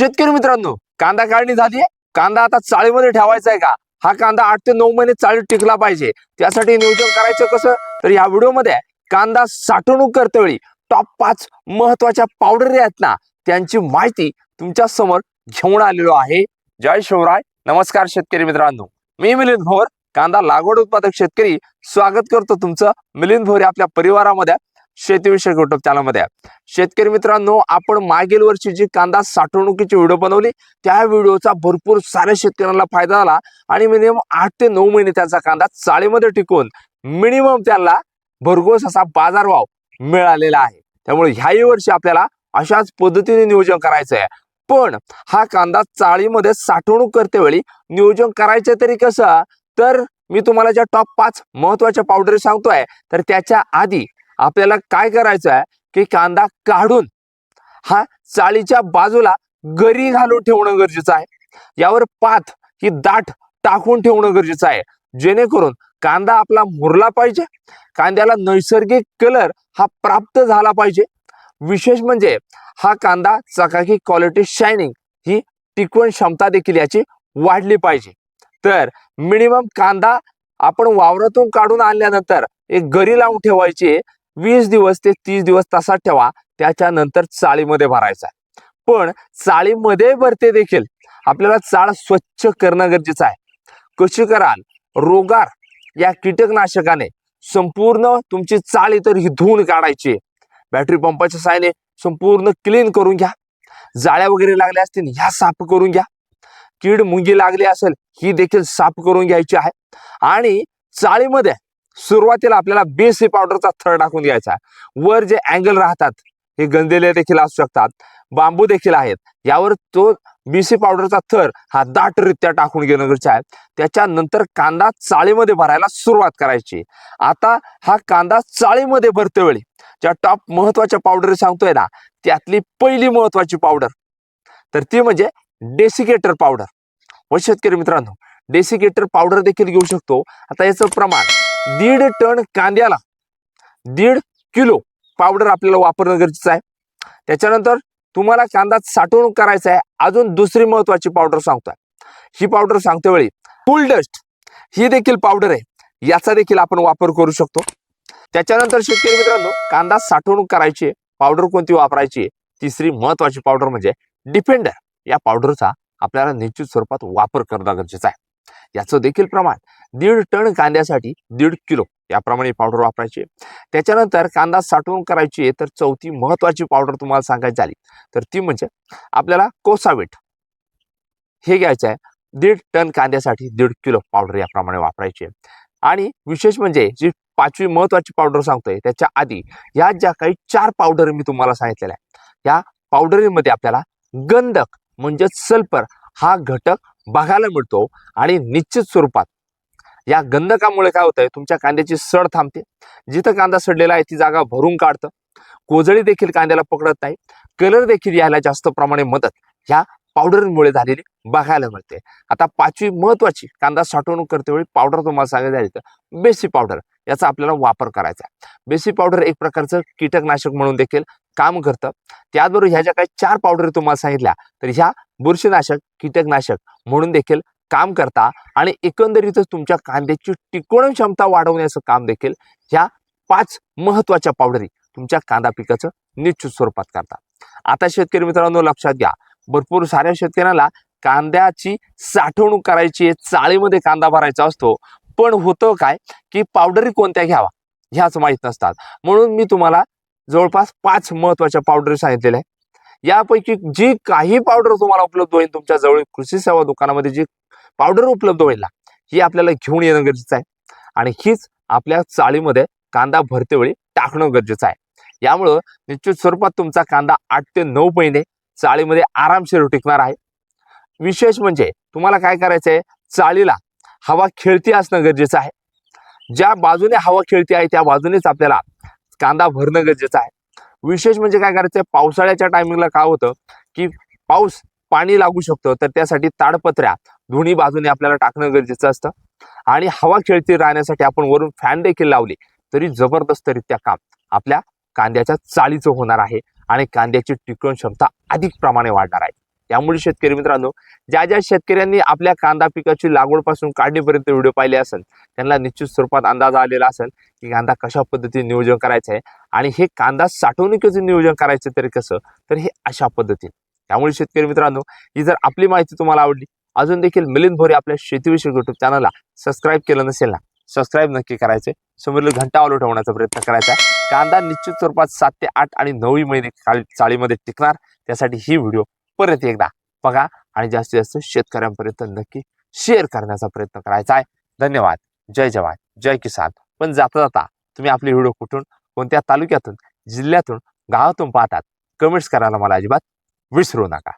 शेतकरी मित्रांनो कांदा काढणी झाली कांदा आता चाळीमध्ये ठेवायचा आहे का? हा कांदा आठ ते नऊ महिने चाळीत टिकला पाहिजे. त्यासाठी नियोजन करायचं कसं? तर या व्हिडिओमध्ये कांदा साठवणूक करतेवेळी टॉप पाच महत्त्वाच्या पावडरी आहेत ना त्यांची माहिती तुमच्यासमोर घेऊन आलेलो आहे. जय शिवराय. नमस्कार शेतकरी मित्रांनो. मी मिलिंद भोर कांदा लागवड उत्पादक शेतकरी. स्वागत करतो तुमचं मिलिंद भोर आपल्या परिवारामध्ये. शेतीविषयक युट्यूब चॅनलमध्ये शेतकरी मित्रांनो आपण मागील वर्षी जी कांदा साठवणुकीची व्हिडिओ बनवली त्या व्हिडिओचा भरपूर साऱ्या शेतकऱ्यांना फायदा झाला आणि मिनिमम आठ ते नऊ महिने त्यांचा कांदा चाळीमध्ये टिकून मिनिमम त्यांना भरघोस असा बाजारभाव मिळालेला आहे. त्यामुळे ह्याही वर्षी आपल्याला अशाच पद्धतीने नियोजन करायचं आहे. पण हा कांदा चाळीमध्ये साठवणूक करते वेळी नियोजन करायचं तरी कसं तर मी तुम्हाला ज्या टॉप पाच महत्त्वाच्या पावडरी सांगतोय तर त्याच्या आधी आपल्याला काय करायचं आहे की कांदा काढून हा चाळीच्या बाजूला गरी घालून ठेवणं गरजेचं आहे. यावर पात ही दाट टाकून ठेवणं गरजेचं आहे. जेणेकरून कांदा आपला मुरला पाहिजे कांद्याला नैसर्गिक कलर हा प्राप्त झाला पाहिजे. विशेष म्हणजे हा कांदा चकाकी क्वालिटी शायनिंग ही टिकवण क्षमता देखील याची वाढली पाहिजे. तर मिनिमम कांदा आपण वावरातून काढून आणल्यानंतर एक गरी लावून ठेवायची वीस दिवस ते तीस दिवस तसा ठेवा त्याच्यानंतर चाळीमध्ये भरायचा पण चाळीमध्ये भरते देखील आपल्याला चाळ स्वच्छ करणं गरजेचं आहे. कशी कराल? रोगार या कीटकनाशकाने संपूर्ण तुमची चाळी तर ही धुवून काढायची बॅटरी पंपाच्या साहाय्याने संपूर्ण क्लीन करून घ्या. जाळ्या वगैरे लागल्या असतील ह्या साफ करून घ्या. कीड मुंगी लागली असेल ही देखील साफ करून घ्यायची आहे. आणि चाळीमध्ये सुरुवातीला आपल्याला बेसी पावडरचा थर टाकून घ्यायचा वर जे अँगल राहतात हे गंजलेले देखील असू शकतात. बांबू देखील आहेत. यावर तो बीसी पावडरचा थर हा दाटरित्या टाकून घेणं गरजेचं आहे. त्याच्यानंतर कांदा चाळीमध्ये भरायला सुरुवात करायची. आता हा कांदा चाळीमध्ये भरते वेळी. ज्या टॉप महत्त्वाच्या पावडर सांगतोय ना त्यातली पहिली महत्वाची पावडर तर ती म्हणजे डेसिकेटर पावडर व शेतकरी मित्रांनो डेसिकेटर पावडर देखील घेऊ शकतो. आता याचं प्रमाण दीड टन कांद्याला दीड किलो पावडर आपल्याला वापरणं गरजेचं आहे. त्याच्यानंतर तुम्हाला कांदा साठवणूक करायचा आहे. अजून दुसरी महत्वाची पावडर सांगतोय. ही पावडर सांगते वेळी फुल डस्ट ही देखील पावडर आहे. याचा देखील आपण वापर करू शकतो. त्याच्यानंतर शेतकरी मित्रांनो कांदा साठवणूक करायची पावडर कोणती वापरायची तिसरी महत्वाची पावडर म्हणजे डिफेंडर या पावडरचा आपल्याला निश्चित स्वरूपात वापर करणं गरजेचं आहे. याचं देखील प्रमाण दीड टन कांद्यासाठी दीड किलो याप्रमाणे पावडर वापरायची. त्याच्यानंतर कांदा साठवून करायची आहे तर चौथी महत्त्वाची पावडर तुम्हाला सांगायची झाली. तर ती म्हणजे आपल्याला कोसावीट हे घ्यायचं आहे. दीड टन कांद्यासाठी दीड किलो पावडर याप्रमाणे वापरायची. आणि विशेष म्हणजे जी पाचवी महत्त्वाची पावडर सांगतोय त्याच्या आधी या ज्या काही चार पावडर मी तुम्हाला सांगितलेल्या आहेत या पावडरीमध्ये आपल्याला गंधक म्हणजे सल्फर हा घटक बघायला मिळतो आणि निश्चित स्वरूपात. या गंधकामुळे काय होतंय तुमच्या कांद्याची सड थांबते. जिथं कांदा सडलेला आहे ती जागा भरून काढतं. कोजळी देखील कांद्याला पकडत नाही. कलर देखील यायला जास्त प्रमाणे मदत ह्या पावडरमुळे झालेली बघायला मिळते. आता पाचवी महत्वाची कांदा साठवणूक करतेवेळी पावडर तुम्हाला सांगायचं झाली तर बेसी पावडर याचा आपल्याला वापर करायचा आहे. बेसी पावडर एक प्रकारचं कीटकनाशक म्हणून देखील काम करतं. त्याचबरोबर ह्या ज्या काही चार पावडर तुम्हाला सांगितल्या तर ह्या बुरशीनाशक कीटकनाशक म्हणून देखील काम करता आणि एकंदरीतच तुमच्या कांद्याची टिकवण क्षमता वाढवण्याचं काम देखील ह्या पाच महत्त्वाच्या पावडरी तुमच्या कांदा पिकाचं निश्चित स्वरूपात करतात आता शेतकरी मित्रांनो लक्षात घ्या भरपूर साऱ्या शेतकऱ्यांना कांद्याची साठवणूक करायची आहे चाळीमध्ये कांदा भरायचा असतो. पण होतं काय की पावडरी कोणत्या घ्यावा ह्याच माहीत नसतात. म्हणून मी तुम्हाला जवळपास पाच महत्त्वाच्या पावडरी सांगितलेल्या आहे यापैकी जी काही पावडर तुम्हाला उपलब्ध होईल तुमच्या जवळ कृषी सेवा दुकानामध्ये जी पावडर उपलब्ध होईल ना ही आपल्याला घेऊन येणं गरजेचं आहे. आणि हीच आपल्या चाळीमध्ये कांदा भरतेवेळी टाकणं गरजेचं आहे. यामुळं निश्चित स्वरूपात तुमचा कांदा आठ ते नऊ महिने चाळीमध्ये आरामशीर टिकणार आहे. विशेष म्हणजे तुम्हाला काय करायचं आहे चाळीला हवा खेळती असणं गरजेचं आहे. ज्या बाजूने हवा खेळती आहे त्या बाजूनेच आपल्याला कांदा भरणं गरजेचं आहे. विशेष म्हणजे काय करायचं पावसाळ्याच्या टायमिंगला काय होतं की पाऊस पाणी लागू शकतं तर त्यासाठी ताडपत्र्या दोन्ही बाजूने आपल्याला टाकणं गरजेचं असतं. आणि हवा खेळती राहण्यासाठी आपण वरून फॅन देखील लावली तरी जबरदस्तरित्या काम आपल्या कांद्याच्या चाळीचं होणार आहे आणि कांद्याची टिकवण क्षमता अधिक प्रमाणे वाढणार आहे. त्यामुळे शेतकरी मित्रांनो ज्या ज्या शेतकऱ्यांनी आपल्या कांदा पिकाची लागवडपासून काढणीपर्यंत व्हिडिओ पाहिले असेल त्यांना निश्चित स्वरूपात अंदाज आलेला असेल की कांदा कशा पद्धतीने नियोजन करायचं आहे आणि हे कांदा साठवणुकीचं नियोजन करायचं तरी कसं तर हे अशा पद्धतीने. त्यामुळे शेतकरी मित्रांनो ही जर आपली माहिती तुम्हाला आवडली अजून देखील मिलिंद भोरे आपल्या शेतीविषयी युट्यूब चॅनलला सबस्क्राईब केलं नसेल ना सबस्क्राईब नक्की करायचे समोरील घंटा ऑलो ठेवण्याचा प्रयत्न करायचा आहे. कांदा निश्चित स्वरूपात सात ते आठ आणि नऊ महिने चाळीमध्ये टिकणार त्यासाठी ही व्हिडिओ परत एकदा बघा आणि जास्तीत जास्त शेतकऱ्यांपर्यंत नक्की शेअर करण्याचा प्रयत्न करायचा आहे. धन्यवाद. जय जवान. जय किसान. पण जाता जाता तुम्ही आपले व्हिडिओ कुठून कोणत्या तालुक्यातून जिल्ह्यातून गावातून पाहतात कमेंट्स करायला मला अजिबात विसरू नका.